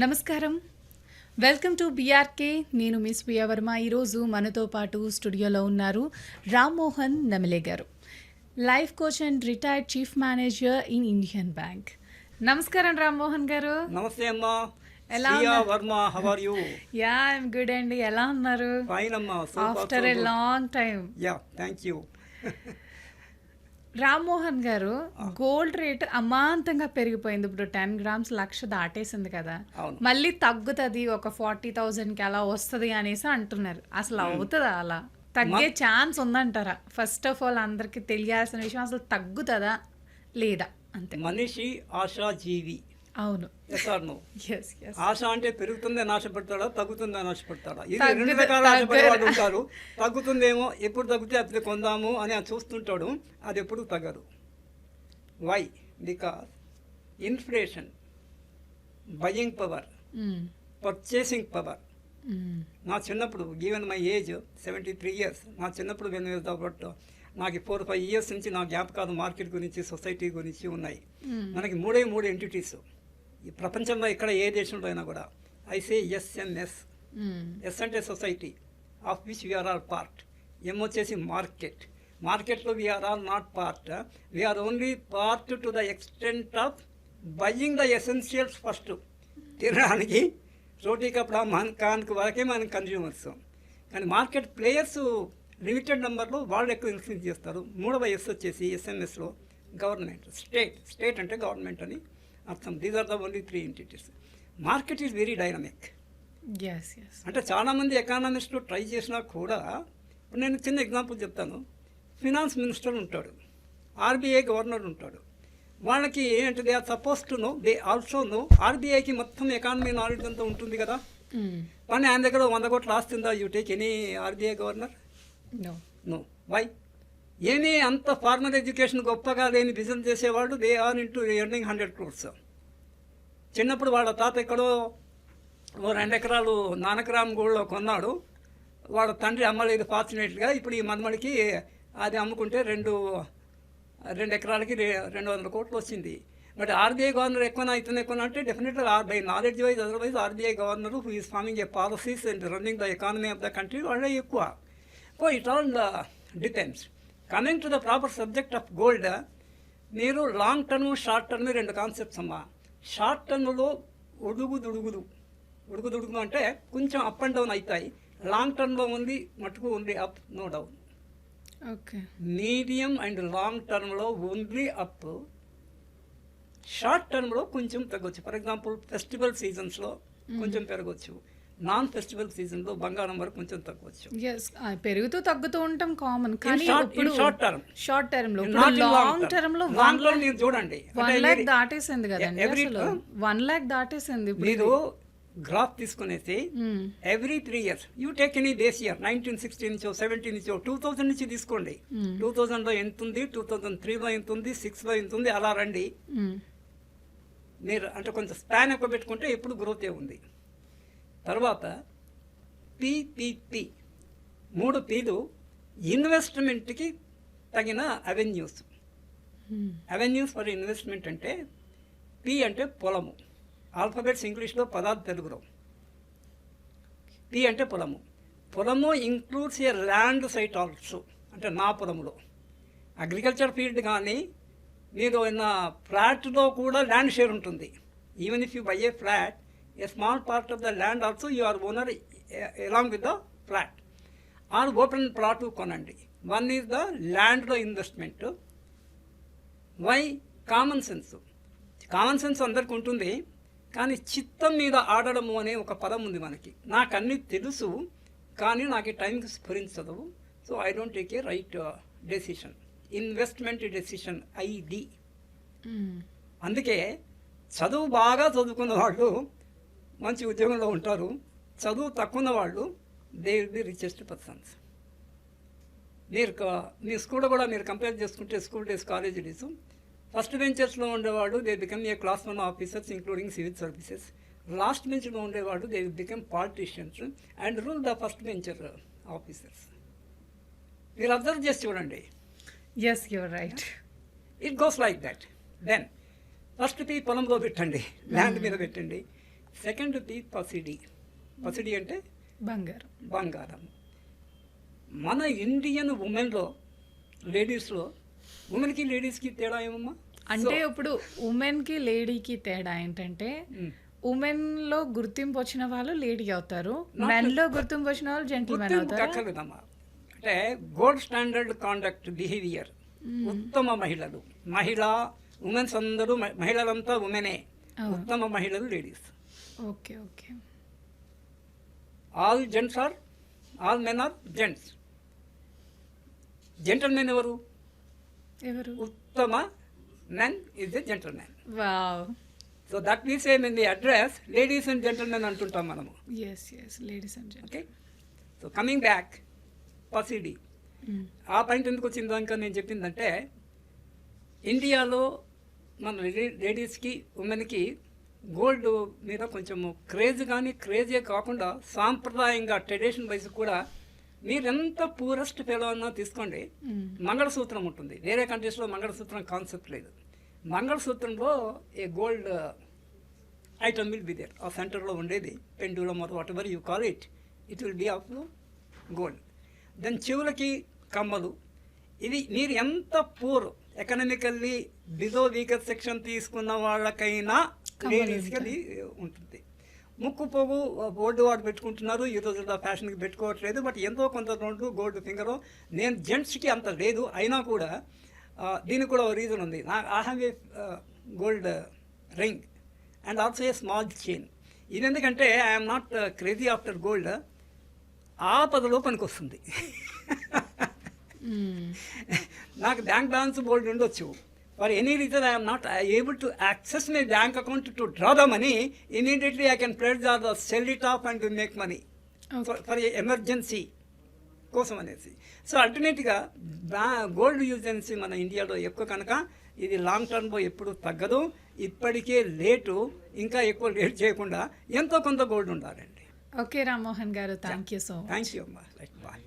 నమస్కారం. Welcome to BRK. నేను miss Priya Varma. ఈరోజు మనతో పాటు స్టూడియోలో ఉన్నారు Rammohan Namile garu life coach and retired chief manager in Indian Bank. నమస్కారం రామ్మోహన్ గారు. నమస్తే అమ్మా. ఎలా? Varma are you ya good అండి. ఎలా ఉన్నారు? ఫైన్ అమ్మా. After a long time ya thank you Rammohan garu gold rate అమాంతంగా పెరిగిపోయింది. ఇప్పుడు టెన్ గ్రామ్స్ లక్ష దాటేసింది కదా. మళ్ళీ తగ్గుతుంది ఒక ఫార్టీ కి అలా వస్తుంది అనేసి అంటున్నారు. అసలు అవుతుందా అలా? తగ్గే ఛాన్స్ ఉందంటారా? ఫస్ట్ ఆఫ్ ఆల్ అందరికి తెలియాల్సిన విషయం అసలు తగ్గుతుందా? లేదా? అంతే. మనిషి ఆశా జీవి. అవును. ఎస్ ఆశ అంటే పెరుగుతుందే నాశపడతాడా తగ్గుతుందే నాశపడతాడా ఇది రెండు రకాల ఆశపడే వాళ్ళు తగ్గరు. ఉంటారు. తగ్గుతుందేమో ఎప్పుడు తగ్గితే అప్పుడు కొందాము అని చూస్తుంటాడు. అది ఎప్పుడు తగ్గదు. Why because inflation buying power purchasing power నా చిన్నప్పుడు even my age seventy three years నా చిన్నప్పుడు నేను బట్ నాకు ఫోర్ ఫైవ్ ఇయర్స్ నుంచి నా జ్ఞాపకాలు మార్కెట్ గురించి సొసైటీ గురించి ఉన్నాయి. మనకి మూడే మూడు ఎంటిటీస్ ఈ ప్రపంచంలో ఎక్కడ ఏ దేశంలో అయినా కూడా ఐసే ఎస్ఎన్ఎస్ ఎస్ అంటే society of which we are all part ఎం వచ్చేసి మార్కెట్ మార్కెట్లో we are all not part we are only part to the extent of buying the essentials first తినడానికి రోటీ కపడా మన కానికి వరకే మనం కన్జ్యూమర్స్ కానీ మార్కెట్ ప్లేయర్స్ లిమిటెడ్ నెంబర్లో వాళ్ళు ఎక్కువ ఇన్ఫ్లుయెన్స్ చేస్తారు. మూడవ ఎస్ వచ్చేసి ఎస్ఎన్ఎస్లో గవర్నమెంట్ స్టేట్ స్టేట్ అంటే గవర్నమెంట్ అని అర్థం. These are the only three entities market is very dynamic అంటే చాలామంది ఎకానమిస్టులు ట్రై చేసినా కూడా నేను చిన్న ఎగ్జాంపుల్ చెప్తాను. ఫినాన్స్ మినిస్టర్ ఉంటాడు. ఆర్బీఐ గవర్నర్ ఉంటాడు. వాళ్ళకి ఏంటి they are suppose to know they also know ఆర్బీఐకి మొత్తం ఎకానమీ నాలెడ్జ్ అంతా ఉంటుంది కదా. కానీ ఆయన దగ్గర వంద కోట్ల ఆస్తి ఉందా? You take any RBI governor no no why ఏమీ అంత ఫార్మల్ ఎడ్యుకేషన్ గొప్పగా లేని బిజినెస్ చేసేవాళ్ళు they are into earning hundred crores చిన్నప్పుడు వాళ్ళ తాత ఎక్కడో ఓ రెండు ఎకరాలు నానకరామ్ గూడలో కొన్నాడు. వాళ్ళ తండ్రి అమ్మలేదు ఫార్చునేట్గా ఇప్పుడు ఈ మనమడికి అది అమ్ముకుంటే రెండు రెండు ఎకరాలకి రెండు వందల కోట్లు వచ్చింది. బట్ ఆర్బీఐ గవర్నర్ ఎక్కువ ఇతను ఎక్కువ అంటే డెఫినెట్గా RBI knowledge wise otherwise RBI governor who is forming a policies and running the economy of the country వాళ్ళే ఎక్కువ. So it all depends coming to the proper subject of gold మీరు long term short term రెండు concepts అమ్మా. Short టర్మ్లో ఉడుగు దుడుగులు. ఉడుగు దుడుగు అంటే కొంచెం అప్ అండ్ డౌన్ అవుతాయి. లాంగ్ టర్మ్లో ఉంది మటుకు ఉంది up no down okay medium and long టర్మ్లో ఓన్లీ అప్ షార్ట్ టర్మ్లో కొంచెం తగ్గొచ్చు. ఫర్ ఎగ్జాంపుల్ ఫెస్టివల్ సీజన్స్లో కొంచెం పెరగవచ్చు నాన్ ఫెస్టివల్ సీజన్లో బంగారం వరకు కొంచెం తగ్గవచ్చు ఎస్ పెరుగుతూ తగ్గుతూ ఉంటాం కామన్ కానీ short term. షార్ట్ టర్మ్లో లాంగ్. టర్మ్లో Long term మీరు చూడండి వన్ లాక్ దాటేసింది కదండి అసలు term. వన్ లాక్ దాటేసింది మీరు గ్రాఫ్ తీసుకునేసి. Every three years you take any days year nineteen sixty నుంచో సెవెంటీన్ నుంచో టూ థౌజండ్ నుంచి తీసుకోండి టూ థౌజండ్లో ఎంత ఉంది టూ థౌజండ్ త్రీలో ఎంత ఉంది సిక్స్లో ఎంత ఉంది అలా రండి మ్మ్. మీరు అంటే కొంచెం స్పాన్ ఎక్కువ పెట్టుకుంటే ఎప్పుడు గ్రోతే ఉంది తర్వాత పిపిపి మూడు పీలు ఇన్వెస్ట్మెంట్కి తగిన అవెన్యూస్. అవెన్యూస్ ఫర్ ఇన్వెస్ట్మెంట్ అంటే పి అంటే పొలము. ఆల్ఫాబెట్స్ ఇంగ్లీష్లో పదాలు తెలుగులో. పి అంటే పొలము. పొలము includes a land site also అంటే నా పొలములో. అగ్రికల్చర్ ఫీల్డ్ కానీ మీరు ఉన్న ఫ్లాట్లో కూడా ల్యాండ్ షేర్ ఉంటుంది. Even if you buy a flat a small part of the land also you are owner along with the flat or open plot కొనండి వన్ ఈజ్ ద ల్యాండ్లో investment why common sense common sense అందరికి ఉంటుంది. కానీ చిత్తం మీద ఆడడము అనే ఒక పదం ఉంది మనకి. నాకు అన్నీ తెలుసు కానీ నాకు టైంకి స్ఫురించదు. So I don't take a right decision investment decision ID. అందుకే చదువు బాగా చదువుకున్న వాళ్ళు మంచి ఉద్యోగంలో ఉంటారు. చదువు తక్కువ వాళ్ళు they will be richest persons మీరు మీ స్కూల్ కూడా మీరు కంపేర్ చేసుకుంటే school days college days first బెంచర్స్లో ఉండేవాళ్ళు they become a class one officers including civil services last బెంచ్లో ఉండేవాళ్ళు they become politicians and rule the first bencher officers మీరు observe చేసి చూడండి. Yes your right it goes like that then first P పొలంలో పెట్టండి. Land మీద పెట్టండి. సెకండ్ది పసిడి. పసిడి అంటే బంగారం. బంగారం. మన ఇండియన్ ఉమెన్లో లేడీస్లో ఉమెన్కి లేడీస్కి తేడా ఏమమ్మా? అంటే ఇప్పుడు ఉమెన్కి లేడీకి తేడా ఏంటంటే. ఉమెన్లో గుర్తింపు వచ్చిన వాళ్ళు లేడీ అవుతారు. మెన్లో గుర్తింపు వచ్చిన వాళ్ళు జెంటిల్మెన్ అవుతారు? అంటే గోల్డ్ స్టాండర్డ్ కాండక్ట్ బిహేవియర్. ఉత్తమ మహిళలు. మహిళ ఉమెన్స్ అందరూ మహిళలంతా ఉమెనే. ఉత్తమ మహిళలు ladies. Okay okay. All gents are all men are gents gentlemen ఎవరు? ఎవరు? ఉత్తమ men is a gentle wow so that means ఏమ్ in the address ladies and gentlemen అంటుంటాం మనము. Yes yes ladies and okay so coming back పసిడి ఆ point ఎందుకు వచ్చింది దానిక నేను చెప్పిందంటే ఇండియాలో మన లేడీస్కి ఉమెన్కి గోల్డ్ మీద కొంచెము క్రేజ్ కానీ క్రేజే కాకుండా సాంప్రదాయంగా ట్రెడిషన్ వైజ్ కూడా మీరు ఎంత పూరెస్ట్ ఫెలో అన్నా తీసుకోండి. మంగళసూత్రం ఉంటుంది. వేరే కంట్రీస్లో మంగళసూత్రం కాన్సెప్ట్ లేదు. మంగళసూత్రంలో a gold item will be there ఆ సెంటర్లో ఉండేది pendulum or whatever you call it it will be of gold దాని చెవులకి కమ్మలు. ఇది మీరు ఎంత poor economically below weaker section తీసుకున్న వాళ్ళకైనా లేడీస్కి ఉంటుంది. ముక్కు పోగు గోల్డ్ వాడు పెట్టుకుంటున్నారు. ఈ రోజుల్లో ఫ్యాషన్కి పెట్టుకోవట్లేదు. బట్ ఎంతో కొంత రెండు గోల్డ్ ఫింగరు. నేను జెంట్స్కి అంత లేదు. అయినా కూడా దీనికి కూడా ఒక రీజన్ ఉంది. నా I have a gold ring and also a small chain. ఇది ఎందుకంటే I'm not crazy after gold. ఆపదలో పనికొస్తుంది నాకు బ్యాంక్ బ్యాలెన్స్ బోల్డ్ ఉండొచ్చు. For any reason I'm not able to access my bank account to draw the money immediately I can pledge the sell it off and make money for emergency కోసం అనేసి. So అల్టర్నేట్గా బ్యా gold యూజెన్సీ మన ఇండియాలో ఎక్కువ కనుక ఇది లాంగ్ టర్మ్లో ఎప్పుడు తగ్గదు. ఇప్పటికే లేటు ఇంకా ఎక్కువ లేట్ చేయకుండా ఎంతో కొంత గోల్డ్ ఉండాలండి. Okay Rammohan garu thank you so thank you అమ్మా. Right bye